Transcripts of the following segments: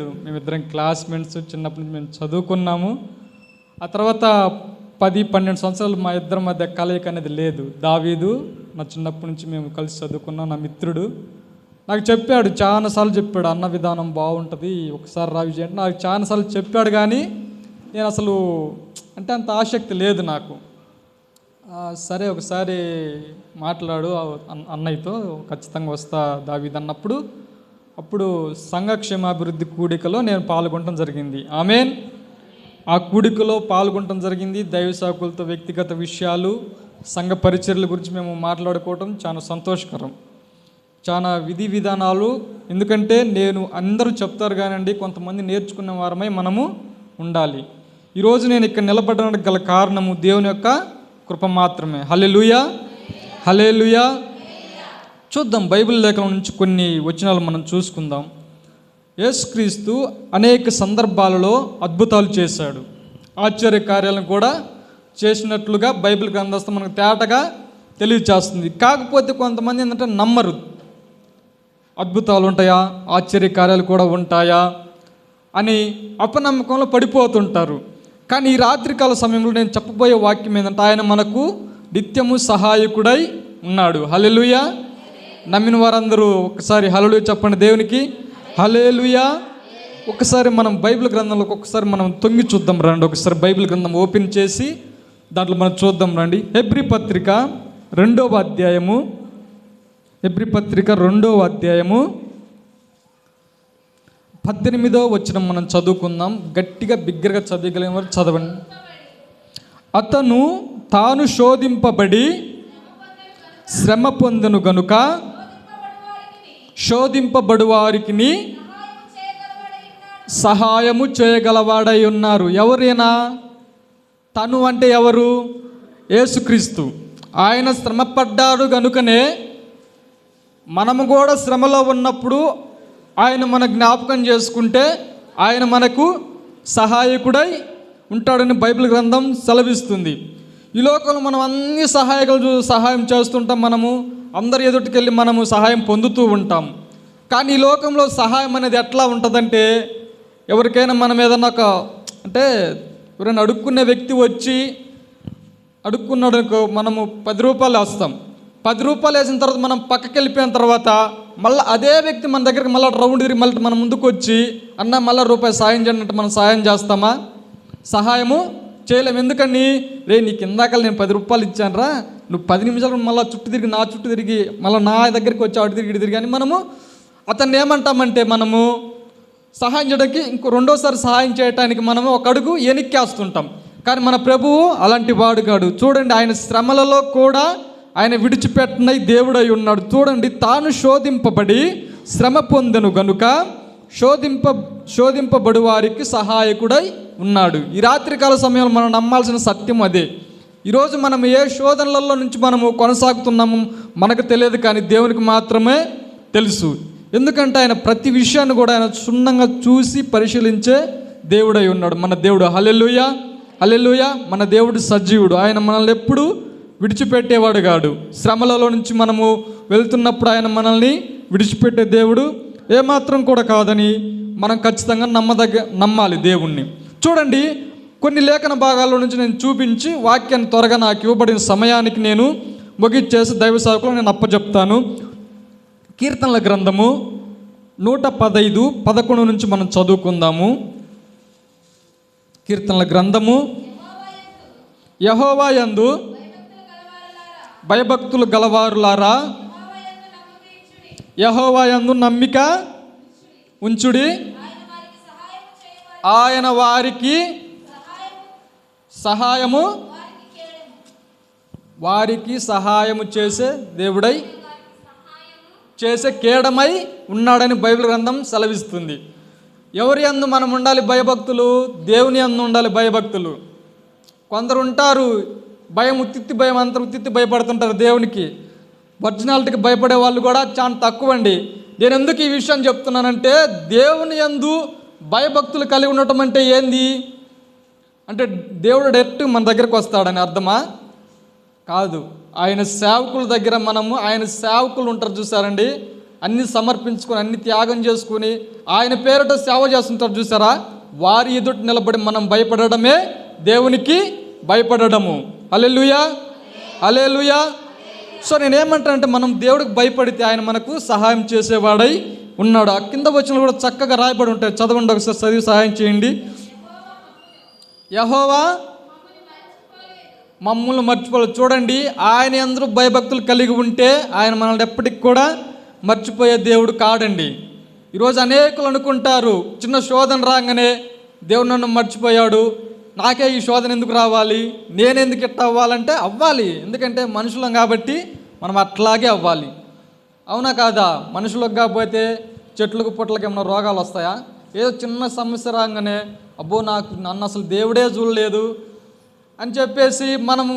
మేమిద్దరం క్లాస్మేట్స్ చిన్నప్పటి నుంచి మేము చదువుకున్నాము. ఆ తర్వాత పది పన్నెండు సంవత్సరాలు మా ఇద్దరి మధ్య కలయిక అనేది లేదు. దావీదు నా చిన్నప్పటి నుంచి మేము కలిసి చదువుకున్నాం నా మిత్రుడు. నాకు చెప్పాడు చాలాసార్లు చెప్పాడు అన్న విధానం బాగుంటుంది ఒకసారి రావి చేయండి నాకు చాలాసార్లు చెప్పాడు కానీ నేను అసలు అంటే అంత ఆసక్తి లేదు నాకు. సరే ఒకసారి మాట్లాడు ఆ అన్న- అన్నయ్యతో ఖచ్చితంగా వస్తా దావీదు అన్నప్పుడు అప్పుడు సంఘక్షేమాభివృద్ధి కూడికలో నేను పాల్గొనడం జరిగింది. ఆమెన్. ఆ కూడికలో పాల్గొనడం జరిగింది. దైవ సాకులతో వ్యక్తిగత విషయాలు సంఘ పరిచర్ల గురించి మేము మాట్లాడుకోవటం చాలా సంతోషకరం. చాలా విధి విధానాలు. ఎందుకంటే నేను అందరూ చెప్తారు కానండి కొంతమంది నేర్చుకున్న వారమై మనము ఉండాలి. ఈరోజు నేను ఇక్కడ నిలబడడానికి గల కారణము దేవుని యొక్క కృప మాత్రమే. హలే లూయ హలే లూయా చూద్దాం బైబిల్ లేఖల నుంచి కొన్ని వచనాలు మనం చూసుకుందాం. యేసుక్రీస్తు అనేక సందర్భాలలో అద్భుతాలు చేశాడు. ఆశ్చర్య కార్యాలను కూడా చేసినట్లుగా బైబిల్ గ్రంథస్థం మనకు తేటగా తెలియచేస్తుంది. కాకపోతే కొంతమంది ఏంటంటే నమ్మరు. అద్భుతాలు ఉంటాయా? ఆశ్చర్య కార్యాలు కూడా ఉంటాయా? అని అపనమ్మకంలో పడిపోతుంటారు. కానీ ఈ రాత్రికాల సమయంలో నేను చెప్పబోయే వాక్యం ఏంటంటే ఆయన మనకు నిత్యము సహాయకుడై ఉన్నాడు. హలెలుయా నమ్మిన వారందరూ ఒకసారి హలలు చెప్పండి దేవునికి. హలేలుయా ఒకసారి మనం బైబిల్ గ్రంథంలోకి ఒకసారి మనం తొంగి చూద్దాం రండి. ఒకసారి బైబిల్ గ్రంథం ఓపెన్ చేసి దాంట్లో మనం చూద్దాం రండి. హెబ్రి పత్రిక రెండవ అధ్యాయము. హెబ్రి పత్రిక రెండవ అధ్యాయము. పద్దెనిమిదో వచ్చిన మనం చదువుకుందాం. గట్టిగా బిగ్గరగా చదివగలిగిన వారు చదవండి. అతను తాను శోధింపబడి శ్రమ పొందను గనుక శోధింపబడువారికి సహాయము చేయగలవాడై ఉన్నారు ఎవరైనా? తను అంటే ఎవరు? యేసుక్రీస్తు. ఆయన శ్రమపడ్డాడు గనుకనే మనము కూడా శ్రమలో ఉన్నప్పుడు ఆయన మన జ్ఞాపకం చేసుకుంటే ఆయన మనకు సహాయకుడై ఉంటాడని బైబిల్ గ్రంథం సెలవిస్తుంది. ఈ లోకంలో మనం అన్ని సహాయకులు సహాయం చేస్తుంటాం మనము. అందరి ఎదుటికెళ్ళి మనము సహాయం పొందుతూ ఉంటాం. కానీ ఈ లోకంలో సహాయం అనేది ఎట్లా ఉంటుందంటే ఎవరికైనా మనం ఏదన్నా ఒక అంటే ఎవరైనా అడుక్కునే వ్యక్తి వచ్చి అడుక్కున్నాడు మనము పది రూపాయలు వేస్తాం. పది రూపాయలు వేసిన తర్వాత మనం పక్కకి వెళ్ళిపోయిన తర్వాత మళ్ళీ అదే వ్యక్తి మన దగ్గరికి మళ్ళీ రౌండ్ తిరిగి మళ్ళీ మన ముందుకు వచ్చి అన్న మళ్ళీ రూపాయి సాయం చేయండి మనం సాయం చేస్తామా? సహాయము చేయలేము ఎందుకని? రే నీకు ఇందాక నేను పది రూపాయలు ఇచ్చానురా. నువ్వు పది నిమిషాలు మళ్ళీ చుట్టూ తిరిగి నా చుట్టూ తిరిగి మళ్ళీ నా దగ్గరికి వచ్చి అటు తిరిగి ఇటు తిరిగి అని మనము అతన్ని ఏమంటామంటే మనము సహాయం చేయడానికి ఇంకో రెండోసారి సహాయం చేయడానికి మనము ఒక అడుగు ఎనిక్కేస్తుంటాం. కానీ మన ప్రభువు అలాంటి వాడు కాడు. చూడండి ఆయన శ్రమలలో కూడా ఆయన విడిచిపెట్టనై దేవుడై ఉన్నాడు. చూడండి తాను శోధింపబడి శ్రమ పొందెను గనుక శోధింప శోధింపబడు వారికి సహాయకుడై ఉన్నాడు. ఈ రాత్రికాల సమయంలో మనం నమ్మాల్సిన సత్యం అదే. ఈరోజు మనం ఏ శోధనలలో నుంచి మనము కొనసాగుతున్నాము మనకు తెలియదు కానీ దేవునికి మాత్రమే తెలుసు. ఎందుకంటే ఆయన ప్రతి విషయాన్ని కూడా ఆయన క్షుణ్ణంగా చూసి పరిశీలించే దేవుడై ఉన్నాడు. మన దేవుడు హలెల్లుయ హలెల్లుయ మన దేవుడు సజీవుడు. ఆయన మనల్ని ఎప్పుడు విడిచిపెట్టేవాడు కాడు. శ్రమలలో నుంచి మనము వెళ్తున్నప్పుడు ఆయన మనల్ని విడిచిపెట్టే దేవుడు ఏమాత్రం కూడా కాదని మనం ఖచ్చితంగా నమ్మదగ్గ నమ్మాలి దేవుణ్ణి. చూడండి కొన్ని లేఖన భాగాల్లో నుంచి నేను చూపించి వాక్యాన్ని త్వరగా నాకు ఇవ్వబడిన సమయానికి నేను ముగిచ్చేసి దైవ సేవకులు నేను అప్పచెప్తాను. కీర్తనల గ్రంథము నూట పదైదు పదకొండు నుంచి మనం చదువుకుందాము. కీర్తనల గ్రంథము యహోవా యందు భయభక్తులు గలవారులారా. యహోవాయందు నమ్మిక ఉంచుడి. ఆయన వారికి సహాయము వారికి సహాయము చేసే దేవుడై చేసే కేడమై ఉన్నాడని బైబిల్ గ్రంథం సెలవిస్తుంది. ఎవరి అందు మనం ఉండాలి భయభక్తులు? దేవుని అందు ఉండాలి భయభక్తులు. కొందరు ఉంటారు భయం ఉత్తిత్తి భయం అంతా ఉత్తిత్తి భయపడుతుంటారు దేవునికి. ఒరిజినాలిటీకి భయపడే వాళ్ళు కూడా చాలా తక్కువ అండి నేను ఎందుకు ఈ విషయం చెప్తున్నానంటే దేవుని యందు భయభక్తులు కలిగి ఉండటం అంటే ఏంది? అంటే దేవుడు డైరెక్ట్ మన దగ్గరకు వస్తాడని అర్థమా? కాదు. ఆయన సేవకుల దగ్గర మనము ఆయన సేవకులు ఉంటారు చూసారండి అన్ని సమర్పించుకొని అన్ని త్యాగం చేసుకుని ఆయన పేరిట సేవ చేస్తుంటారు చూసారా వారి ఎదుటి నిలబడి మనం భయపడడమే దేవునికి భయపడడము. అలెలుయా అలెలుయా సో నేనేమంటానంటే మనం దేవుడికి భయపడితే ఆయన మనకు సహాయం చేసేవాడై ఉన్నాడు. ఆ కింద వచ్చిన కూడా చక్కగా రాయబడి ఉంటాయి. చదవండి ఒకసారి చదివి సహాయం చేయండి. యహోవా మమ్మల్ని మర్చిపోలేదు. చూడండి ఆయన అందరూ భయభక్తులు కలిగి ఉంటే ఆయన మనల్ని ఎప్పటికి కూడా మర్చిపోయే దేవుడు కాడండి. ఈరోజు అనేకులు అనుకుంటారు చిన్న శోధన రాగానే దేవుడు నన్ను మర్చిపోయాడు. నాకే ఈ శోధన ఎందుకు రావాలి? నేను ఎందుకు ఇట్ట అవ్వాలంటే అవ్వాలి. ఎందుకంటే మనుషులం కాబట్టి మనం అట్లాగే అవ్వాలి. అవునా కాదా? మనుషులకు కాకపోతే చెట్లకు పుట్లకి ఏమైనా రోగాలు వస్తాయా? ఏదో చిన్న సమస్య రాగానే అబ్బో నాకు నన్ను అసలు దేవుడే చూడలేదు అని చెప్పేసి మనము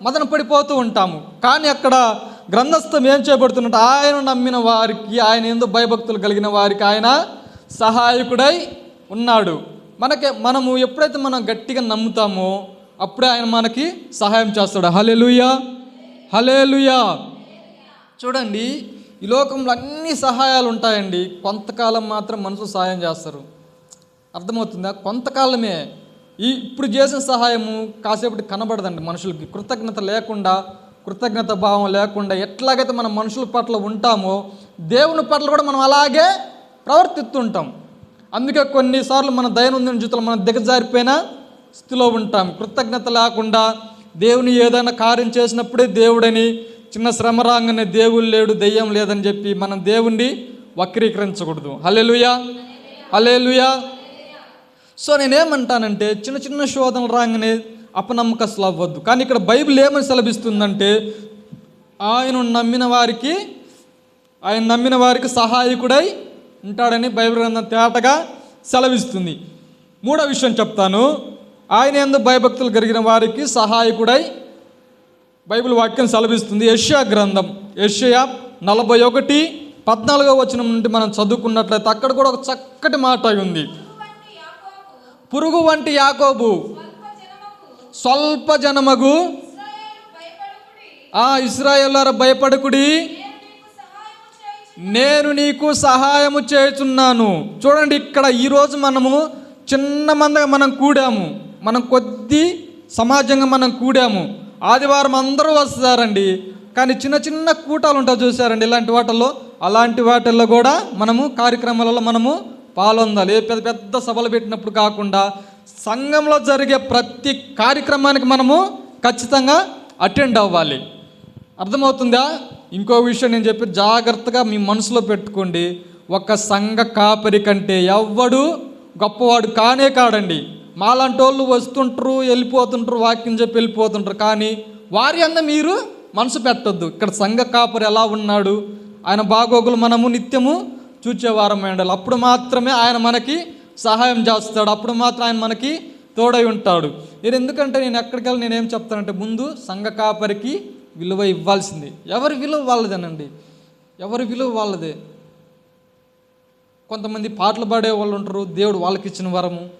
మదన పడిపోతూ ఉంటాము. కానీ అక్కడ గ్రంథస్థం ఏం చేయబడుతున్నట్టు ఆయన నమ్మిన వారికి ఆయన ఎందు భయభక్తులు కలిగిన వారికి ఆయన సహాయకుడై ఉన్నాడు. మనకి మనము ఎప్పుడైతే మనం గట్టిగా నమ్ముతామో అప్పుడే ఆయన మనకి సహాయం చేస్తాడు. హలెలుయా హలేలుయా చూడండి ఈ లోకంలో అన్ని సహాయాలు ఉంటాయండి. కొంతకాలం మాత్రం మనుషులు సహాయం చేస్తారు. అర్థమవుతుందా? కొంతకాలమే. ఈ ఇప్పుడు చేసిన సహాయము కాసేపటి కనబడదండి మనుషులకి. కృతజ్ఞత లేకుండా కృతజ్ఞత భావం లేకుండా ఎట్లాగైతే మనం మనుషుల పట్ల ఉంటామో దేవుని పట్ల కూడా మనం అలాగే ప్రవర్తిస్తుంటాం. అందుకే కొన్నిసార్లు మన దైనందిన జీవితంలో మనం దిగజారిపోయిన స్థితిలో ఉంటాం. కృతజ్ఞత లేకుండా దేవుని ఏదైనా కార్యం చేసినప్పుడే దేవుడని చిన్న శ్రమ రాగానే దేవుడు లేడు దెయ్యం లేదని చెప్పి మనం దేవుణ్ణి వక్రీకరించకూడదు. హలేలుయా హలేలుయా సో నేనేమంటానంటే చిన్న చిన్న శోధనలు రాగానే అపనమ్మకస్తులు అవ్వద్దు. కానీ ఇక్కడ బైబిల్ ఏమని సెలభిస్తుందంటే ఆయన నమ్మిన వారికి ఆయన నమ్మిన వారికి సహాయకుడై ఉంటాడని బైబిల్ గ్రంథం తేటగా సెలవిస్తుంది. మూడో విషయం చెప్తాను. ఆయన ఎందు భయభక్తులు కలిగిన వారికి సహాయకుడై బైబిల్ వాక్యం సెలవిస్తుంది. యష్యా గ్రంథం యష్యా నలభై ఒకటి పద్నాలుగో వచనం నుండి మనం చదువుకున్నట్లయితే అక్కడ కూడా ఒక చక్కటి మాట ఉంది. పురుగు వంటి యాకోబు స్వల్ప జనమగు ఆ ఇస్రాయేలార భయపడకుడి నేను నీకు సహాయము చేస్తున్నాను చూడండి ఇక్కడ ఈరోజు మనము చిన్న మందగా మనం కూడాము. మనం కొద్ది సమాజంగా మనం కూడాము. ఆదివారం అందరూ వస్తారండి. కానీ చిన్న చిన్న కూటాలు ఉంటాయి చూసారండి ఇలాంటి వాటిల్లో అలాంటి వాటిల్లో కూడా మనము కార్యక్రమాలలో మనము పాల్గొందాలి ఏ పెద్ద పెద్ద సభలు పెట్టినప్పుడు కాకుండా సంఘంలో జరిగే ప్రతి కార్యక్రమానికి మనము ఖచ్చితంగా అటెండ్ అవ్వాలి. అర్థమవుతుందా? ఇంకో విషయం నేను చెప్పి జాగ్రత్తగా మీ మనసులో పెట్టుకోండి. ఒక సంఘ కాపరి కంటే ఎవ్వడు గొప్పవాడు కానే కాడండి. మాలాంటి వాళ్ళు వస్తుంటారు వెళ్ళిపోతుంటారు వాక్యం చెప్పి వెళ్ళిపోతుంటారు. కానీ వారి అంద మీరు మనసు పెట్టద్దు. ఇక్కడ సంఘ కాపరి ఎలా ఉన్నాడు? ఆయన బాగోగులు మనము నిత్యము చూచేవారం ఉండాలి అప్పుడు మాత్రమే ఆయన మనకి సహాయం చేస్తాడు. అప్పుడు మాత్రం ఆయన మనకి తోడై ఉంటాడు. నేను ఎందుకంటే నేను ఎక్కడికి వెళ్ళి నేనేం చెప్తానంటే ముందు సంఘ కాపరికి విలువ ఇవ్వాల్సింది. ఎవరి విలువ వాళ్ళదేనండి. ఎవరి విలువ వాళ్ళదే. కొంతమంది పాటలు పాడే వాళ్ళు ఉంటారు దేవుడు వాళ్ళకి ఇచ్చిన వరము.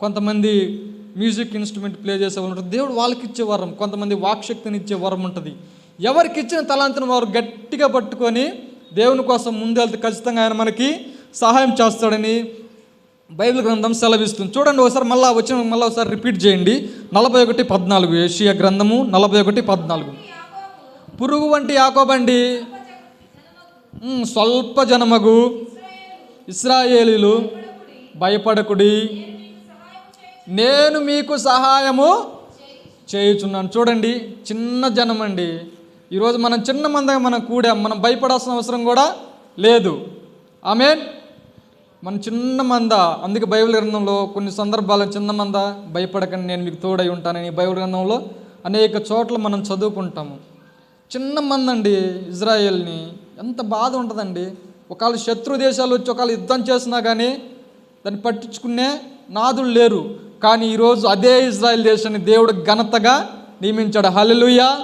కొంతమంది మ్యూజిక్ ఇన్స్ట్రుమెంట్ ప్లే చేసే వాళ్ళు ఉంటారు దేవుడు వాళ్ళకి ఇచ్చే వరం. కొంతమంది వాక్శక్తిని ఇచ్చే వరం ఉంటుంది. ఎవరికి ఇచ్చిన తలాంతను వారు గట్టిగా పట్టుకొని దేవుని కోసం ముందెళ్తే ఖచ్చితంగా ఆయన మనకి సహాయం చేస్తాడని బైబిల్ గ్రంథం సెలవిస్తుంది. చూడండి ఒకసారి మళ్ళీ వచ్చిన మళ్ళీ ఒకసారి రిపీట్ చేయండి. నలభై ఒకటి పద్నాలుగు ఏషియా గ్రంథము నలభై ఒకటి పద్నాలుగు. పురుగు వంటి యాకోబండి స్వల్ప జనమగు. ఇస్రాయేలీలు భయపడకుడి. నేను మీకు సహాయము చేయుచున్నాను. చూడండి చిన్న జనం అండి ఈరోజు మనం చిన్న మందగా మనం కూడాం మనం భయపడాల్సిన అవసరం కూడా లేదు. ఆమెన్. మన చిన్న మంద అందుకే బైబిల్ గ్రంథంలో కొన్ని సందర్భాల్లో చిన్న మంద భయపడకండి నేను మీకు తోడై ఉంటానని బైబిల్ గ్రంథంలో అనేక చోట్ల మనం చదువుకుంటాము. చిన్న మందండి ఇజ్రాయెల్ని. ఎంత బాధ ఉంటుందండి. ఒకవేళ శత్రు దేశాలు వచ్చి ఒకవేళ యుద్ధం చేసినా కానీ దాన్ని పట్టించుకునే నాదులు లేరు. కానీ ఈరోజు అదే ఇజ్రాయెల్ దేశాన్ని దేవుడు ఘనతగా నియమించాడు. హలెలుయా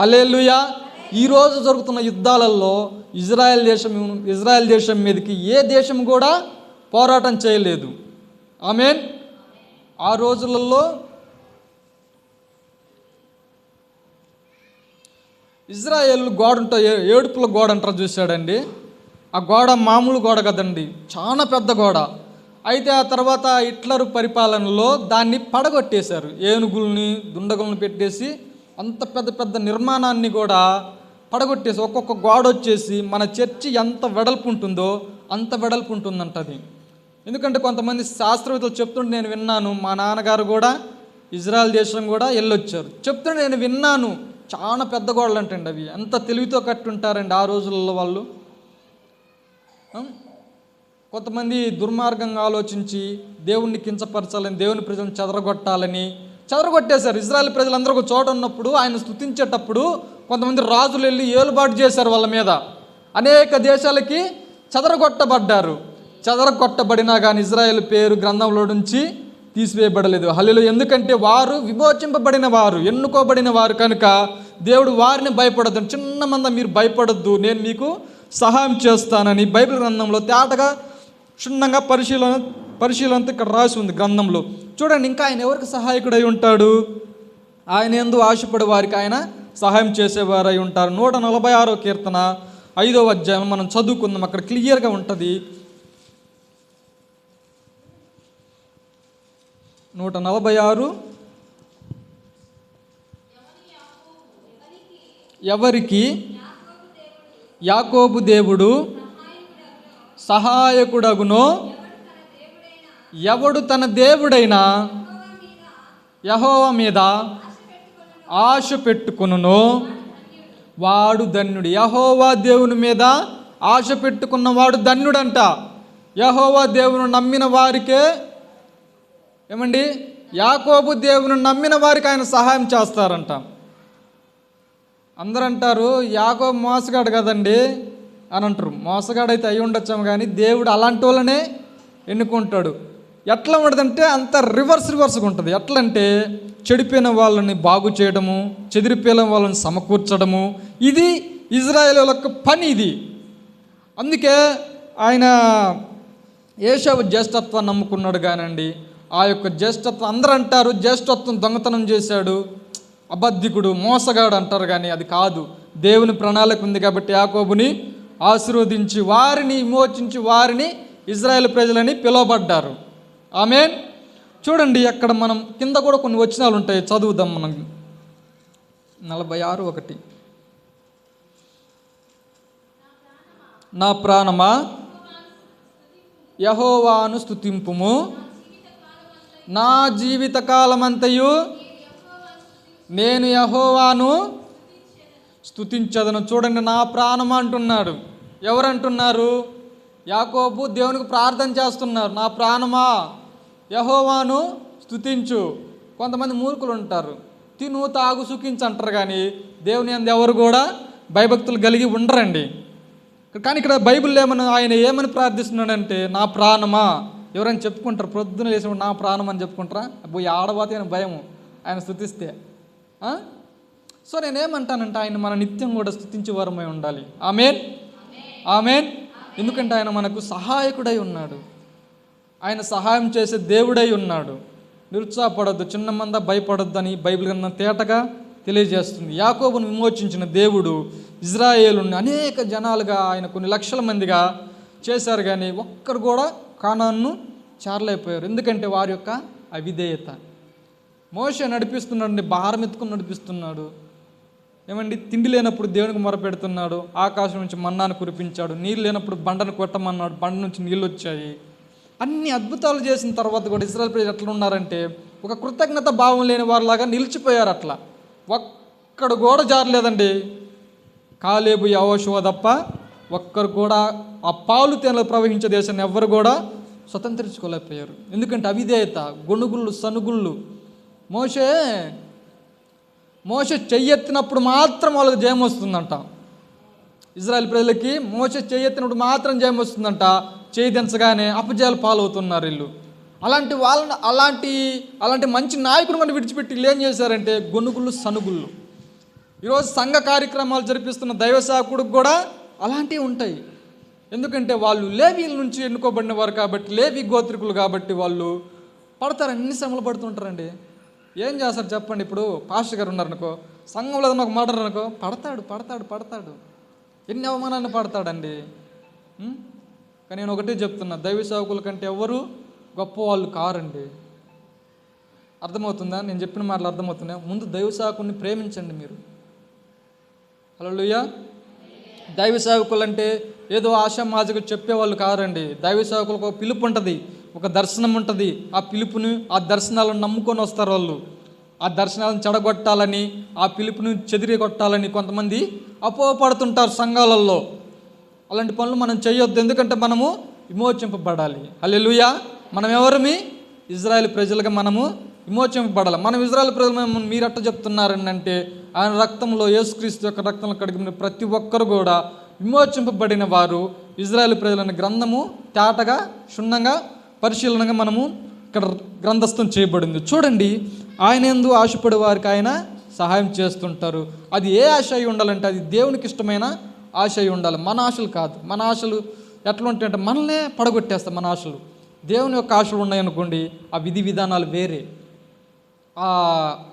హలేలుయా ఈరోజు జరుగుతున్న యుద్ధాలలో ఇజ్రాయెల్ దేశం ఇజ్రాయెల్ దేశం మీదకి ఏ దేశం కూడా పోరాటం చేయలేదు. ఆమెన్. ఆ రోజులలో ఇజ్రాయెల్ గోడ ఉంటా ఏ- ఏడుపుల గోడ అంటారు చూశాడండి. ఆ గోడ మామూలు గోడ కదండి. చాలా పెద్ద గోడ. అయితే ఆ తర్వాత హిట్లర్ పరిపాలనలో దాన్ని పడగొట్టేశారు. ఏనుగుల్ని దుండగుల్ని పెట్టేసి అంత పెద్ద పెద్ద నిర్మాణాన్ని కూడా పడగొట్టేసి ఒక్కొక్క గోడ వచ్చేసి మన చర్చి ఎంత వెడల్పు ఉంటుందో అంత వెడల్పు ఉంటుందంట అది. ఎందుకంటే కొంతమంది శాస్త్రవేత్తలు చెప్తుంటే నేను విన్నాను. మా నాన్నగారు కూడా ఇజ్రాయెల్ దేశం కూడా వెళ్ళొచ్చారు చెప్తుంటే నేను విన్నాను. చాలా పెద్ద గోడలు అంటండి అవి. ఎంత తెలివితో కట్టుంటారండి ఆ రోజుల్లో వాళ్ళు. కొంతమంది దుర్మార్గంగా ఆలోచించి దేవుణ్ణి కించపరచాలని దేవుని ప్రజలను చెదరగొట్టాలని చెదరగొట్టేశారు. ఇజ్రాయెల్ ప్రజలందరూ ఒక చోట ఉన్నప్పుడు ఆయన స్తుతించేటప్పుడు కొంతమంది రాజులు వెళ్ళి ఏలుబాటు చేశారు వాళ్ళ మీద. అనేక దేశాలకి చెదరగొట్టబడ్డారు. చెదరగొట్టబడినా కానీ ఇజ్రాయెల్ పేరు గ్రంథంలో నుంచి తీసివేయబడలేదు. హల్లిలో ఎందుకంటే వారు విమోచింపబడిన వారు ఎన్నుకోబడిన వారు కనుక దేవుడు వారిని భయపడద్దు. చిన్న మంద మీరు భయపడద్దు. నేను మీకు సహాయం చేస్తానని బైబిల్ గ్రంథంలో తేటగా క్షుణ్ణంగా పరిశీలన పరిశీలనతో ఇక్కడ రాసి ఉంది గ్రంథంలో. చూడండి ఇంకా ఆయన ఎవరికి సహాయకుడై ఉంటాడు? ఆయన ఎందు ఆశపడే వారికి ఆయన సహాయం చేసేవారై ఉంటారు. నూట నలభై ఆరో కీర్తన ఐదో అధ్యాయం మనం చదువుకుందాం. అక్కడ క్లియర్గా ఉంటుంది. నూట నలభై ఆరు. ఎవరికి? యాకోబు దేవుడు. సహాయకుడగునో. ఎవడు తన దేవుడైనా? యహోవ మీద ఆశ పెట్టుకునునో. వాడు ధన్యుడు. యహోవా దేవుని మీద ఆశ పెట్టుకున్నవాడు ధన్యుడంట. యహోవా దేవుని నమ్మిన వారికే ఏమండి? యాకోబు దేవుని నమ్మిన వారికి ఆయన సహాయం చేస్తారంట. అందరంటారు యాకోబు మోసగాడు కదండి అని అంటారు. మోసగాడైతే అయి ఉండొచ్చాము కానీ దేవుడు అలాంటి వాళ్ళనే ఎన్నుకుంటాడు. ఎట్లా ఉండదంటే అంత రివర్స్ రివర్స్గా ఉంటుంది. ఎట్లా అంటే చెడిపోయిన వాళ్ళని బాగు చేయడము చెదిరిపోయిన వాళ్ళని సమకూర్చడము. ఇది ఇజ్రాయేల్ యొక్క పని ఇది. అందుకే ఆయన ఏషావు జ్యేష్ఠత్వాన్ని నమ్ముకున్నాడు కానండి. ఆ యొక్క జ్యేష్ఠత్వం అందరూ అంటారు జ్యేష్ఠత్వం దొంగతనం చేశాడు. అబద్ధికుడు మోసగాడు అంటారు కానీ అది కాదు. దేవుని ప్రణాళిక ఉంది కాబట్టి యాకోబుని ఆశీర్వదించి వారిని విమోచించి వారిని ఇజ్రాయెల్ ప్రజలని పిలువబడ్డారు. ఆమె చూడండి అక్కడ మనం కింద కూడా కొన్ని వచనాలు ఉంటాయి. చదువుదాం మనం. నలభై ఆరు ఒకటి. నా ప్రాణమా? యహోవాను స్థుతింపుము నా జీవిత కాలమంతయు నేను యహోవాను స్థుతించదను చూడండి నా ప్రాణం అంటున్నాడు. ఎవరంటున్నారు? యాకోబు దేవునికి ప్రార్థన చేస్తున్నారు. నా ప్రాణమా? యహోవాను స్తుతించు. కొంతమంది మూర్ఖులు ఉంటారు తిను తాగు సుఖించు అంటారు కానీ దేవుని అందు ఎవరు కూడా భయభక్తులు కలిగి ఉండరండి. కానీ ఇక్కడ బైబిల్ ఏమని ఆయన ఏమని ప్రార్థిస్తున్నాడంటే నా ప్రాణమా? ఎవరైనా చెప్పుకుంటారు ప్రొద్దున లేచినప్పుడు నా ప్రాణం అని చెప్పుకుంటారా? అబ్బో ఈ ఆడబోతే ఆయన భయము. ఆయన స్థుతిస్తే. సో నేనేమంటానంటే ఆయన మన నిత్యం కూడా స్థుతించేవారమై ఉండాలి. ఆమెన్? ఆమెన్? ఎందుకంటే ఆయన మనకు సహాయకుడై ఉన్నాడు. ఆయన సహాయం చేసే దేవుడై ఉన్నాడు. నిరుత్సాహపడద్దు చిన్న మంద భయపడద్దు అని బైబిల్ గ్రంథం తేటగా తెలియజేస్తుంది. యాకోబును విమోచించిన దేవుడు ఇజ్రాయేలుని అనేక జనాలుగా ఆయన కొన్ని లక్షల మందిగా చేశారు కానీ ఒక్కరు కూడా కానాన్ను చేరలేకపోయారు. ఎందుకంటే వారి యొక్క అవిధేయత. మోష నడిపిస్తున్నాడు భారం ఎత్తుకుని నడిపిస్తున్నాడు. ఏమండి? తిండి లేనప్పుడు దేవునికి మొరపెడుతున్నాడు ఆకాశం నుంచి మన్నాను కురిపించాడు నీళ్ళు లేనప్పుడు బండను కొట్టమన్నాడు బండ నుంచి నీళ్ళు వచ్చాయి అన్ని అద్భుతాలు చేసిన తర్వాత కూడా ఇస్రాయల్ ప్రజలు ఎట్లా ఉన్నారంటే ఒక కృతజ్ఞత భావం లేని వారిలాగా నిలిచిపోయారు అట్లా. ఒక్కడు కూడా జారలేదండి. కాలేబు యవోశువ తప్ప ఒక్కరు కూడా ఆ పాలు తేనెలు ప్రవహించే దేశాన్ని ఎవ్వరు కూడా స్వతంత్రించుకోలేకపోయారు. ఎందుకంటే అవిధేయత గొణుగుళ్ళు సనుగుళ్ళు. మోషే మోస చెయ్యెత్తినప్పుడు మాత్రం వాళ్ళకి జయం వస్తుందంట. ఇజ్రాయెల్ ప్రజలకి మోస చెయ్యెత్తినప్పుడు మాత్రం జయం వస్తుందంట. చేయి దించగానే అపజయాలు పాలవుతున్నారు వీళ్ళు. అలాంటి వాళ్ళని అలాంటి అలాంటి మంచి నాయకుడు మనం విడిచిపెట్టి వీళ్ళు ఏం చేశారంటే గొనుగుళ్ళు సనుగుళ్ళు. ఈరోజు సంఘ కార్యక్రమాలు జరిపిస్తున్న దైవ సేవకుడికి కూడా అలాంటివి ఉంటాయి. ఎందుకంటే వాళ్ళు లేవీల నుంచి ఎన్నుకోబడిన వారు కాబట్టి లేవి గోత్రికులు కాబట్టి వాళ్ళు పడతారు అన్ని శ్రమలు పడుతుంటారండి. ఏం చేస్తారు చెప్పండి ఇప్పుడు? పాస్టర్ గారు ఉన్నారనుకో సంఘంలో ఏదైనా ఒక మాట అనుకో పడతాడు పడతాడు పడతాడు. ఎన్ని అవమానాన్ని పడతాడండి? కానీ నేను ఒకటే చెప్తున్నా దైవ సేవకుల కంటే ఎవరు గొప్ప వాళ్ళు కారండి. అర్థమవుతుందా? నేను చెప్పిన మాటలు అర్థమవుతుందా ముందు దైవ సేవకుని ప్రేమించండి మీరు. హలోయ దైవ సేవకులు అంటే ఏదో ఆశామాజకు చెప్పేవాళ్ళు కారండి దైవ సేవకులకు ఒక పిలుపు ఉంటుంది. ఒక దర్శనం ఉంటుంది. ఆ పిలుపుని ఆ దర్శనాలను నమ్ముకొని వస్తారు వాళ్ళు. ఆ దర్శనాలను చెడగొట్టాలని ఆ పిలుపుని చెదిరి కొట్టాలని కొంతమంది అపోపడుతుంటారు సంఘాలలో. అలాంటి పనులు మనం చేయొద్దు. ఎందుకంటే మనము విమోచింపబడాలి. అల్లెలుయా మనం ఎవరిమి ఇజ్రాయెల్ ప్రజలుగా మనము విమోచింపబడాలి. మనం ఇజ్రాయెల్ ప్రజలు మీరు మీరట్ట చెప్తున్నారని అంటే ఆయన రక్తంలో యేసుక్రీస్తు యొక్క రక్తంలో కడిగిన ప్రతి ఒక్కరు కూడా విమోచింపబడిన వారు ఇజ్రాయెల్ ప్రజలైన గ్రంథము తేటగా క్షుణ్ణంగా పరిశీలనగా మనము ఇక్కడ గ్రంథస్థం చేయబడింది. చూడండి ఆయన ఎందు ఆశపడే వారికి ఆయన సహాయం చేస్తుంటారు. అది ఏ ఆశ అయి ఉండాలంటే అది దేవునికి ఇష్టమైన ఆశ అయి ఉండాలి. మన ఆశలు కాదు. మన ఆశలు ఎట్లా ఉంటాయంటే మనల్నే పడగొట్టేస్తాయి మన ఆశలు. దేవుని యొక్క ఆశలు ఉన్నాయనుకోండి ఆ విధి విధానాలు వేరే. ఆ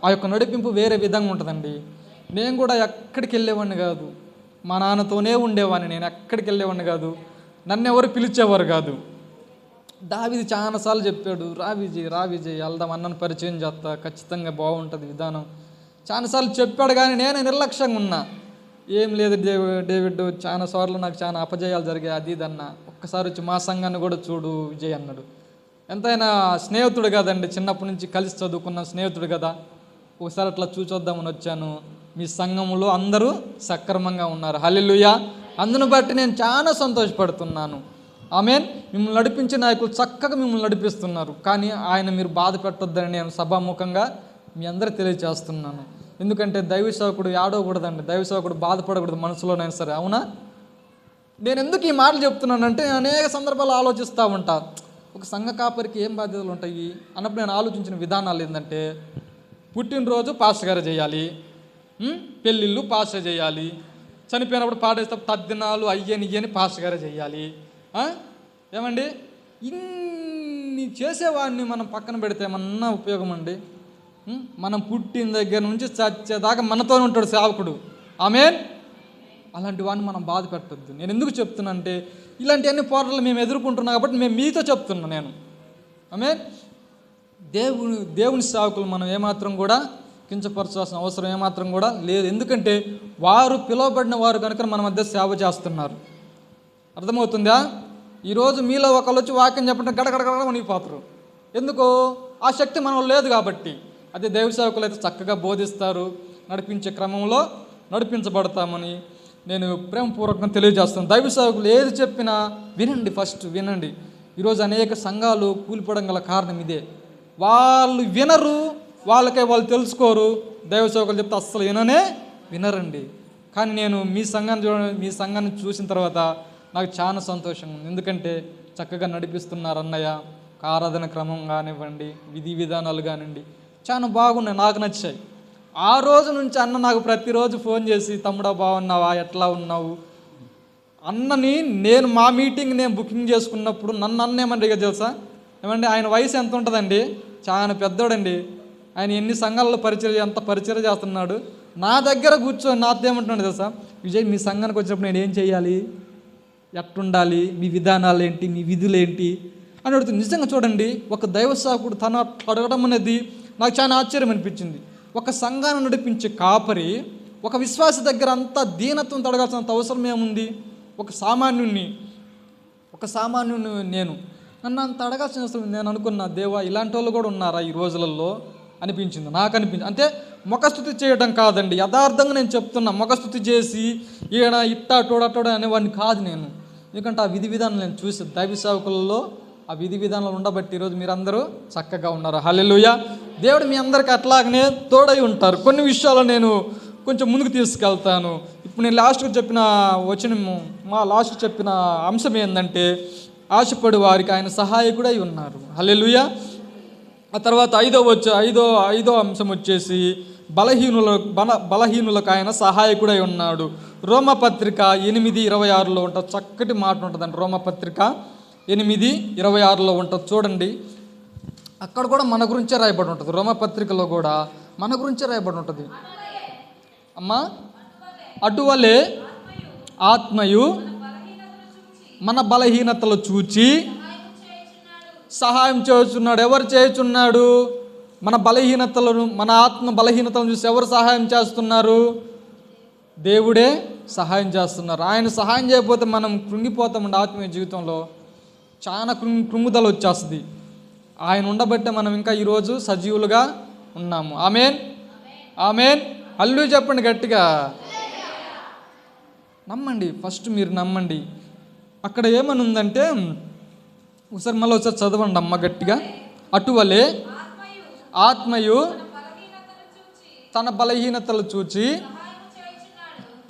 ఆ యొక్క నడిపింపు వేరే విధంగా ఉంటుందండి. నేను కూడా ఎక్కడికి వెళ్ళేవాడిని కాదు. మా నాన్నతోనే ఉండేవాడిని. నేను ఎక్కడికి వెళ్ళేవాడిని కాదు. నన్ను ఎవరు పిలిచేవారు కాదు. దావిది చాలాసార్లు చెప్పాడు రా విజయ్ వెళ్దాం అన్నను పరిచయం చేస్తా ఖచ్చితంగా బాగుంటుంది విధానం. చాలాసార్లు చెప్పాడు కానీ నేను నిర్లక్ష్యంగా ఉన్నా. ఏం లేదు డేవి- డేవిడ్ చాలా సార్లు నాకు చాలా అపజయాలు జరిగాయి అది ఇది అన్న. ఒక్కసారి వచ్చి మా సంఘాన్ని కూడా చూడు విజయ్ అన్నాడు. ఎంతైనా స్నేహితుడు కదండి. చిన్నప్పటి నుంచి కలిసి చదువుకున్న స్నేహితుడు కదా. ఒకసారి అట్లా చూచొద్దామని వచ్చాను. మీ సంఘంలో అందరూ సక్రమంగా ఉన్నారు. హల్లెలూయా. అందును బట్టి నేను చాలా సంతోషపడుతున్నాను. ఆమెన్. మిమ్మల్ని నడిపించే నాయకులు చక్కగా మిమ్మల్ని నడిపిస్తున్నారు. కానీ ఆయన మీరు బాధ పెట్టొద్దని నేను సభాముఖంగా మీ అందరూ తెలియజేస్తున్నాను ఎందుకంటే దైవ సేవకుడు ఆడవకూడదండి దైవ సేవకుడు బాధపడకూడదు మనసులోనైనా సరే. అవునా? నేను ఎందుకు ఈ మాటలు చెప్తున్నానంటే నేను అనేక సందర్భాలు ఆలోచిస్తూ ఉంటా. ఒక సంఘ కాపరికి ఏం బాధ్యతలు ఉంటాయి? అన్నప్పుడు నేను ఆలోచించిన విధానాలు ఏంటంటే పుట్టినరోజు పాస్టర్ గారు చేయాలి. పెళ్ళిళ్ళు పాస్టర్ చేయాలి. చనిపోయినప్పుడు పాడేస్తే తద్దినాలు అయ్యని ఇయ్యని పాస్టర్ గారే చేయాలి. ఏమండి? ఇన్ని చేసేవాడిని మనం పక్కన పెడితే ఏమన్నా ఉపయోగం అండి మనం పుట్టిన దగ్గర నుంచి చచ్చేదాకా మనతో ఉంటాడు సేవకుడు. ఆమెన్? అలాంటి వాడిని మనం బాధ పెట్టద్దు. నేను ఎందుకు చెప్తున్నా అంటే ఇలాంటివన్నీ పోరాటాలు మేము ఎదుర్కొంటున్నాం కాబట్టి మేము మీతో చెప్తున్నా నేను. ఆమె దేవుని దేవుని సేవకులు మనం ఏమాత్రం కూడా కించపరచాల్సిన అవసరం ఏమాత్రం కూడా లేదు. ఎందుకంటే వారు పిలువబడిన వారు కనుక మన మధ్య సేవ చేస్తున్నారు. అర్థమవుతుందా? ఈరోజు మీలో ఒకళ్ళు వచ్చి వాక్యం చెప్పంటే గడగడగడ మునిగిపోతారు. ఎందుకు? ఆ శక్తి మనం లేదు కాబట్టి. అదే దైవ సేవకులు అయితే చక్కగా బోధిస్తారు. నడిపించే క్రమంలో నడిపించబడతామని నేను ప్రేమపూర్వకంగా తెలియజేస్తాను. దైవ సేవకులు ఏది చెప్పినా వినండి ఫస్ట్ వినండి. ఈరోజు అనేక సంఘాలు కూలిపోవడం గల కారణం ఇదే. వాళ్ళు వినరు వాళ్ళకే వాళ్ళు తెలుసుకోరు. దైవ సేవకులు చెప్తే అస్సలు విననే వినరండి. కానీ నేను మీ సంఘాన్ని చూడ మీ సంఘాన్ని చూసిన తర్వాత నాకు చాలా సంతోషంగా ఉంది. ఎందుకంటే చక్కగా నడిపిస్తున్నారు అన్నయ్య. ఆరాధన క్రమం కానివ్వండి విధి విధానాలు కానివ్వండి చాలా బాగున్నాయి నాకు నచ్చాయి. ఆ రోజు నుంచి అన్న నాకు ప్రతిరోజు ఫోన్ చేసి తమ్ముడా బాగున్నావా? ఎట్లా ఉన్నావు? అన్నని నేను మా మీటింగ్ నేను బుకింగ్ చేసుకున్నప్పుడు నన్ను అన్న ఏమని తెలుసా? ఏమండి ఆయన వయసు ఎంత ఉంటుందండి చాలా పెద్దోడండి. ఆయన ఎన్ని సంఘాలలో పరిచయం ఎంత పరిచయం చేస్తున్నాడు. నా దగ్గర కూర్చొని నాతో ఏమంటున్నాడు తెలుసా? విజయ్ మీ సంఘానికి వచ్చినప్పుడు నేను ఏం చేయాలి? ఎట్టుండాలి మీ విధానాలు ఏంటి మీ విధులు ఏంటి అని అడుగుతుంది. నిజంగా చూడండి ఒక దైవ సేవకుడు తన అడగడం అనేది నాకు చాలా ఆశ్చర్యం అనిపించింది. ఒక సంఘాన్ని నడిపించే కాపరి ఒక విశ్వాస దగ్గర అంత దీనత్వం తడగాల్సినంత అవసరం ఏముంది? ఒక సామాన్యుణ్ణి ఒక సామాన్యుని నేను. నన్ను అంత అడగాల్సిన అవసరం నేను అనుకున్నా దేవా ఇలాంటి వాళ్ళు కూడా ఉన్నారా ఈ రోజులలో? అనిపించింది నాకు అనిపించింది అంటే ముఖస్థుతి చేయడం కాదండి యథార్థంగా నేను చెప్తున్నా ముఖస్థుతి చేసి ఈయన ఇట్టా టోడటోడ అనేవాడిని కాదు నేను. ఎందుకంటే ఆ విధి విధానం నేను చూసి దైవ సేవకులలో ఆ విధి విధానాలు ఉండబట్టి ఈరోజు మీరందరూ చక్కగా ఉన్నారు. హలెలుయ దేవుడు మీ అందరికి అట్లాగనే తోడై ఉంటారు. కొన్ని విషయాలు నేను కొంచెం ముందుకు తీసుకెళ్తాను. ఇప్పుడు నేను లాస్ట్కి చెప్పిన వచనము మా లాస్ట్ చెప్పిన అంశం ఏంటంటే ఆశపడి వారికి ఆయన సహాయకుడై ఉన్నారు. హలెలుయా ఆ తర్వాత ఐదో వచ్చే ఐదో ఐదో అంశం వచ్చేసి బలహీనుల బల బలహీనులకు ఆయన సహాయకుడై ఉన్నాడు. రోమపత్రిక ఎనిమిది ఇరవై ఆరులో ఉంటుంది చక్కటి మాట ఉంటుందండి రోమపత్రిక ఎనిమిది ఇరవై ఆరులో ఉంటుంది చూడండి. అక్కడ కూడా మన గురించే రాయబడి ఉంటుంది. రోమపత్రికలో కూడా మన గురించే రాయబడి ఉంటుంది. అమ్మా అటువలే ఆత్మయు మన బలహీనతలు చూచి సహాయం చేస్తున్నాడు ఎవరు చేస్తున్నాడు మన బలహీనతలను మన ఆత్మ బలహీనతలను చూసి ఎవరు సహాయం చేస్తున్నారు? దేవుడే సహాయం చేస్తున్నారు. ఆయన సహాయం చేయకపోతే మనం కృంగిపోతామండి ఆత్మీయ జీవితంలో. చాలా కృంగి కృంగుదల వచ్చేస్తుంది. ఆయన ఉండబట్టే మనం ఇంకా ఈరోజు సజీవులుగా ఉన్నాము. ఆమెన్? ఆమెన్? అల్లు చెప్పండి గట్టిగా. నమ్మండి ఫస్ట్ మీరు నమ్మండి. అక్కడ ఏమని ఉందంటే ఒకసారి మళ్ళీ ఒకసారి చదవండి అమ్మ గట్టిగా. అటువలే. ఆత్మయు తన బలహీనతలు చూచి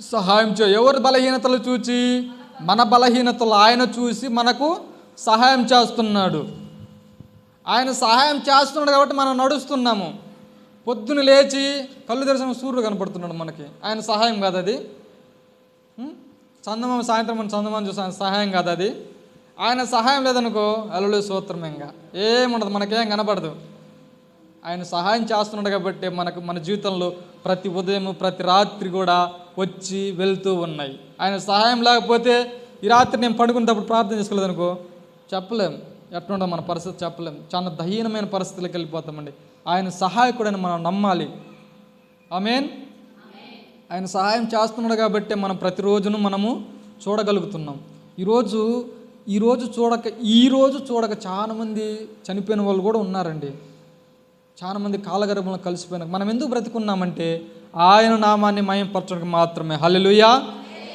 సహాయం చే ఎవరి బలహీనతలు చూచి? మన బలహీనతలు ఆయన చూసి మనకు సహాయం చేస్తున్నాడు. ఆయన సహాయం చేస్తున్నాడు కాబట్టి మనం నడుస్తున్నాము. పొద్దున లేచి కళ్ళు తెరిచిన సూర్యుడు కనపడుతున్నాడు మనకి. ఆయన సహాయం కాదు అది. చందమామ సాయంత్రం మన చందమామ చూసాను సహాయం కాదు అది. ఆయన సహాయం లేదనుకో అల్లుడు సూత్రం ఇంకా. ఏముండదు మనకేం కనపడదు. ఆయన సహాయం చేస్తున్నాడు కాబట్టి మనకు మన జీవితంలో ప్రతి ఉదయం ప్రతి రాత్రి కూడా వచ్చి వెళ్తూ ఉన్నాయి. ఆయన సహాయం లేకపోతే ఈ రాత్రి నేను పడుకునేటప్పుడు ప్రార్థన చేసుకోలేదు అనుకో చెప్పలేం. ఎట్లుండో మన పరిస్థితి చెప్పలేం. చాలా దహీనమైన పరిస్థితులకు వెళ్ళిపోతామండి. ఆయన సహాయకుడని మనం నమ్మాలి. ఆమెన్? ఆయన సహాయం చేస్తున్నాడు కాబట్టి మనం ప్రతిరోజును మనము చూడగలుగుతున్నాం. ఈరోజు ఈరోజు చూడక ఈరోజు చూడక చాలామంది చనిపోయిన వాళ్ళు కూడా ఉన్నారండి. చాలామంది కాలగర్భంలో కలిసిపోయిన మనం ఎందుకు బ్రతుకున్నామంటే ఆయన నామాన్ని మయంపరచడానికి మాత్రమే. హలెలుయా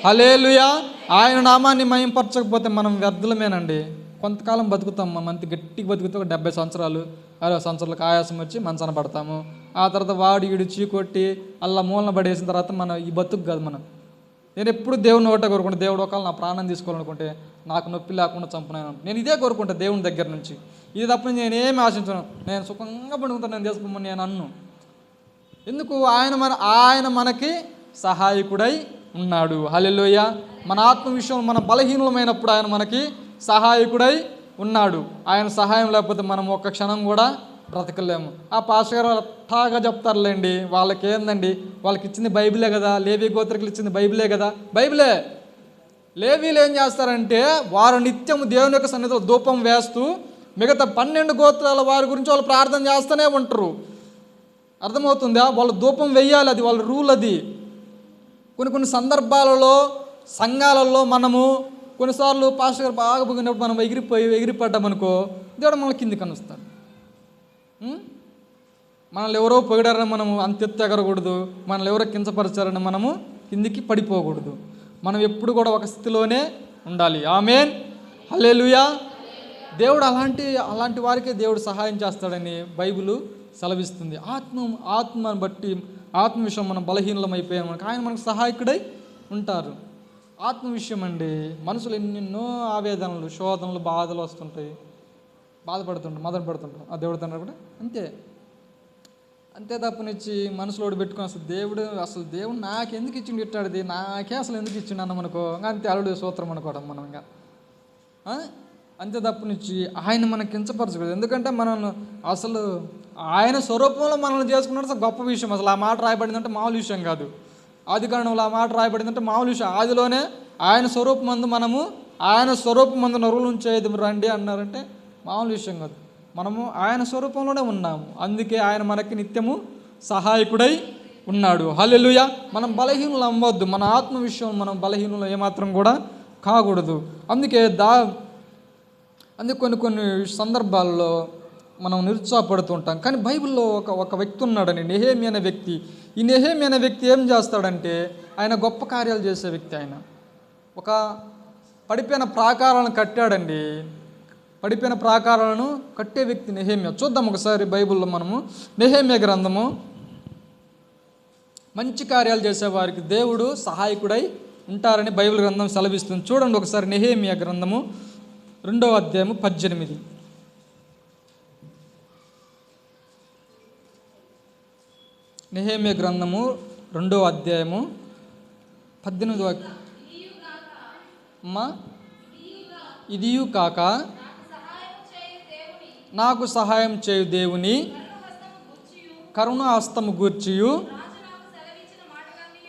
హలేలుయా ఆయన నామాన్ని మయంపరచకపోతే మనం వ్యర్థులమేనండి. కొంతకాలం బతుకుతాం మనం అంత గట్టిగా బతుకుతాం ఒక డెబ్బై సంవత్సరాలు అరవై సంవత్సరాలకు ఆయాసం వచ్చి మంచాన పడతాము. ఆ తర్వాత వాడు ఈడు చీకొట్టి అల్లా మూలన పడేసిన తర్వాత మనం ఈ బతుకు కాదు మనం. నేను ఎప్పుడు దేవుని ఒకటే కోరుకుంటా దేవుడు ఒకవేళ నా ప్రాణం తీసుకోవాలనుకుంటే నాకు నొప్పి లేకుండా చంపునాను నేను ఇదే కోరుకుంటా దేవుని దగ్గర నుంచి. ఇది తప్ప నేను ఏమి ఆశించను. నేను సుఖంగా పండుకుంటాను నేను చేసుకోమని నేను అన్ను ఎందుకు? ఆయన మన ఆయన మనకి సహాయకుడై ఉన్నాడు. హల్లెలూయ. మన ఆత్మ విషయం మన బలహీనమైనప్పుడు ఆయన మనకి సహాయకుడై ఉన్నాడు. ఆయన సహాయం లేకపోతే మనం ఒక్క క్షణం కూడా బ్రతకలేము. ఆ పాస్టర్ గారు అట్టాగా చెప్తారులేండి వాళ్ళకి ఏందండి వాళ్ళకి ఇచ్చింది బైబిలే కదా లేవి గోత్రికులు ఇచ్చింది బైబిలే కదా. బైబిలే! లేవీలు ఏం చేస్తారంటే వారు నిత్యము దేవుని యొక్క సన్నిధిలో ధూపం వేస్తూ మిగతా పన్నెండు గోత్రాల వారి గురించి వాళ్ళు ప్రార్థన చేస్తూనే ఉంటారు. అర్థమవుతుందా? వాళ్ళు ధూపం వెయ్యాలి అది వాళ్ళ రూల్ అది. కొన్ని కొన్ని సందర్భాలలో సంఘాలలో మనము కొన్నిసార్లు పాస్టర్ గారు బాగా పొగినప్పుడు మనం ఎగిరిపోయి ఎగిరిపడ్డామనుకో దేవుడు మనల్ని కింది కనుస్తాడు మనల్ని ఎవరో పొగిడారని మనము అంత ఎగరకూడదు. మనల్ని ఎవరో కించపరిచారని మనము కిందికి పడిపోకూడదు. మనం ఎప్పుడు కూడా ఒక స్థితిలోనే ఉండాలి. ఆమెన్. హలేలుయా దేవుడు అలాంటి అలాంటి వారికే దేవుడు సహాయం చేస్తాడని బైబిల్ సెలవిస్తుంది. ఆత్మ ఆత్మను బట్టి ఆత్మ విషయం మనం బలహీనమైపోయాం మనకు ఆయన మనకు సహాయకుడై ఉంటారు. ఆత్మ విషయం అండి మనుషులు ఎన్నెన్నో ఆవేదనలు శోధనలు బాధలు వస్తుంటాయి. బాధపడుతుంటాం మదన పడుతుంటాం. ఆ దేవుడు తండ్రి కూడా అంతే. అంతే తప్పనిచ్చి మనసులోడు పెట్టుకుని అసలు దేవుడు అసలు దేవుడు నాకెందుకు ఇచ్చిండు ఇట్టాడిది నాకే అసలు ఎందుకు ఇచ్చిండు అన్న మనకో అంతే అల్లుడు సూత్రం అనుకోవడం మనం ఇంకా. అంతే తప్పనిచ్చి ఆయన మనకి కించపరచకూడదు. ఎందుకంటే మనం అసలు ఆయన స్వరూపంలో మనల్ని చేసుకున్నట్టు గొప్ప విషయం. అసలు ఆ మాట రాయబడిందంటే మామూలు విషయం కాదు. ఆది కారణంలో ఆ మాట రాయబడిందంటే మామూలు విషయం. ఆదిలోనే ఆయన స్వరూపమందు మనము ఆయన స్వరూపమందు నరువులు ఉంచేది రండి అన్నారంటే మామూలు విషయం కాదు. మనము ఆయన స్వరూపంలోనే ఉన్నాము. అందుకే ఆయన మనకి నిత్యము సహాయకుడై ఉన్నాడు. హల్లెలూయా. మనం బలహీనులు అమ్మవద్దు మన ఆత్మ విషయం మనం బలహీనులు ఏమాత్రం కూడా కాకూడదు. అందుకే దా అందుకే కొన్ని కొన్ని సందర్భాల్లో మనం నిరుత్సాహపడుతూ ఉంటాం కానీ బైబిల్లో ఒక ఒక వ్యక్తి ఉన్నాడని నెహేమి అనే వ్యక్తి. ఈ నెహేమి అనే వ్యక్తి ఏం చేస్తాడంటే ఆయన గొప్ప కార్యాలు చేసే వ్యక్తి ఆయన. ఒక పడిపోయిన ప్రాకారాలను కట్టాడండి. పడిపోయిన ప్రాకారాలను కట్టే వ్యక్తి నెహేమ్య. చూద్దాం ఒకసారి బైబిల్లో మనము నెహేమ్య గ్రంథము. మంచి కార్యాలు చేసేవారికి దేవుడు సహాయకుడై ఉంటారని బైబిల్ గ్రంథం సెలవిస్తుంది. చూడండి ఒకసారి నెహేమియా గ్రంథము రెండవ అధ్యాయము పద్దెనిమిది. నెహేమియ గ్రంథము రెండవ అధ్యాయము పద్దెనిమిది వాక్యం అమ్మా ఇదియు కాక నాకు సహాయం చేయు దేవుని. కరుణ హస్తము గూర్చియు.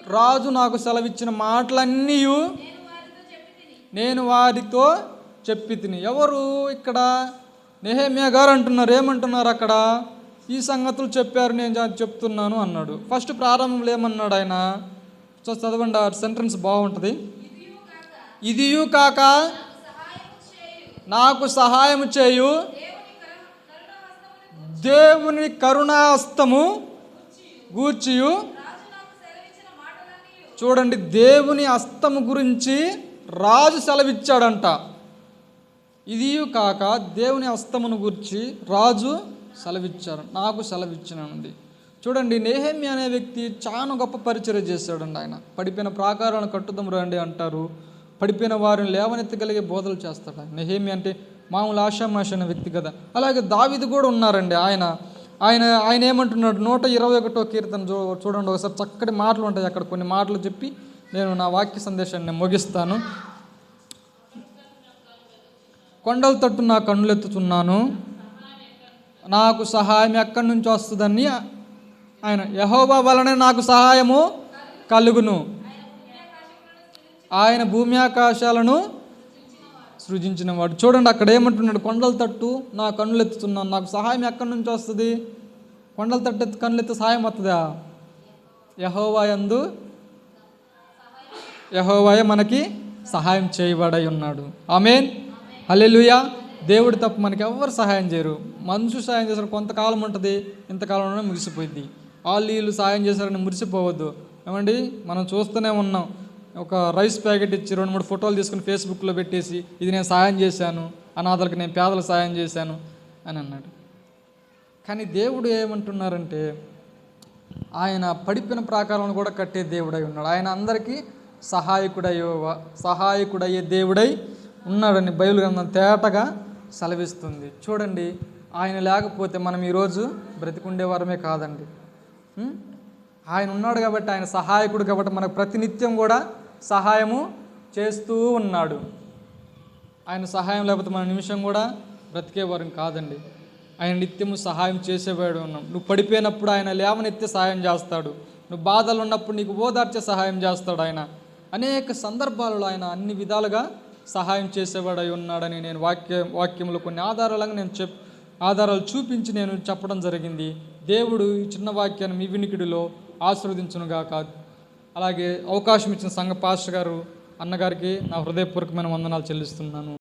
రాజు నాకు సెలవిచ్చిన మాటలన్నీ నేను వారితో చెప్పి తిని ఎవరు ఇక్కడ? నెహేమియా గారు అంటున్నారు. ఏమంటున్నారు అక్కడ? ఈ సంగతులు చెప్పారు. నేను చెప్తున్నాను అన్నాడు. ఫస్ట్ ప్రారంభంలో ఏమన్నాడు ఆయన? సో చదవండి ఆ సెంటెన్స్ బాగుంటుంది. ఇదియు కాక నాకు సహాయం చేయు. దేవుని కరుణాస్తము గూర్చియు. చూడండి దేవుని అస్తము గురించి రాజు సెలవిచ్చాడంట. ఇది కాక దేవుని అస్తమును గురించి రాజు సెలవిచ్చారు. నాకు సెలవిచ్చినండి చూడండి నేహమి అనే వ్యక్తి చాలా గొప్ప పరిచయం చేశాడండి ఆయన. పడిపోయిన ప్రాకారాలను కట్టుదం రండి అంటారు. పడిపోయిన వారిని లేవనెత్తగలిగే బోధలు చేస్తాడు నెహేమి అంటే మామూలు ఆషామాష వ్యక్తి కదా. అలాగే దావిది కూడా ఉన్నారండి ఆయన. ఆయన ఆయన ఏమంటున్నాడు? నూట ఇరవై ఒకటో కీర్తన చూ చూడండి ఒకసారి చక్కటి మాటలు ఉంటాయి అక్కడ. కొన్ని మాటలు చెప్పి నేను నా వాక్య సందేశాన్ని ముగిస్తాను. కొండల తట్టు నా కన్నులెత్తుతున్నాను నాకు సహాయం ఎక్కడి నుంచి వస్తుందని ఆయన యహోబా వలనే నాకు సహాయము కలుగును. ఆయన భూమి ఆకాశాలను సృజించిన వాడు. చూడండి అక్కడ ఏమంటున్నాడు? కొండల తట్టు నా కన్నులు ఎత్తుతున్నాను నాకు సహాయం ఎక్కడి నుంచి వస్తుంది? కొండల తట్టు ఎత్తు కన్నులు ఎత్తి సహాయం వస్తుందా యహోవా యందు యహోవాయ మనకి సహాయం చేయబడై ఉన్నాడు. ఆమెన్. హల్లెలూయా. దేవుడు తప్ప మనకి ఎవరు సహాయం చేయరు. మనుషు సహాయం చేశారు. కొంతకాలం ఉంటుంది. ఇంతకాలంలోనే ముగిసిపోయింది వాళ్ళు వీళ్ళు సహాయం చేశారని మురిసిపోవద్దు. ఏమండి? మనం చూస్తూనే ఉన్నాం. ఒక రైస్ ప్యాకెట్ ఇచ్చి రెండు మూడు ఫోటోలు తీసుకుని ఫేస్బుక్లో పెట్టేసి ఇది నేను సాయం చేశాను అనాథలకు నేను పేదలకు సహాయం చేశాను అని అన్నాడు. కానీ దేవుడు ఏమంటున్నారంటే ఆయన పడిపిన ప్రాకారం కూడా కట్టే దేవుడై ఉన్నాడు. ఆయన అందరికీ సహాయకుడయ్యో సహాయకుడయ్యే దేవుడై ఉన్నాడని బైబిల్ గ్రంథం తేటగా సెలవిస్తుంది. చూడండి ఆయన లేకపోతే మనం ఈరోజు బ్రతికుండేవారమే కాదండి. ఆయన ఉన్నాడు కాబట్టి ఆయన సహాయకుడు కాబట్టి మనకు ప్రతినిత్యం కూడా సహాయము చేస్తూ ఉన్నాడు. ఆయన సహాయం లేకపోతే మన నిమిషం కూడా బ్రతికేవారం కాదండి. ఆయన నిత్యము సహాయం చేసేవాడు ఉన్నాం. నువ్వు పడిపోయినప్పుడు ఆయన లేవనెత్తే సహాయం చేస్తాడు. నువ్వు బాధలు ఉన్నప్పుడు నీకు ఓదార్చే సహాయం చేస్తాడు ఆయన. అనేక సందర్భాలలో ఆయన అన్ని విధాలుగా సహాయం చేసేవాడై ఉన్నాడని నేను వాక్య వాక్యంలో కొన్ని ఆధారాలను నేను చెప్ ఆధారాలు చూపించి నేను చెప్పడం జరిగింది. దేవుడు ఈ చిన్న వాక్యాన్ని మీ వినికిడిలో కాదు అలాగే అవకాశం ఇచ్చిన సంఘ పాస్టర్ గారు అన్నగారికి నా హృదయపూర్వకమైన వందనాలు చెల్లిస్తున్నాను.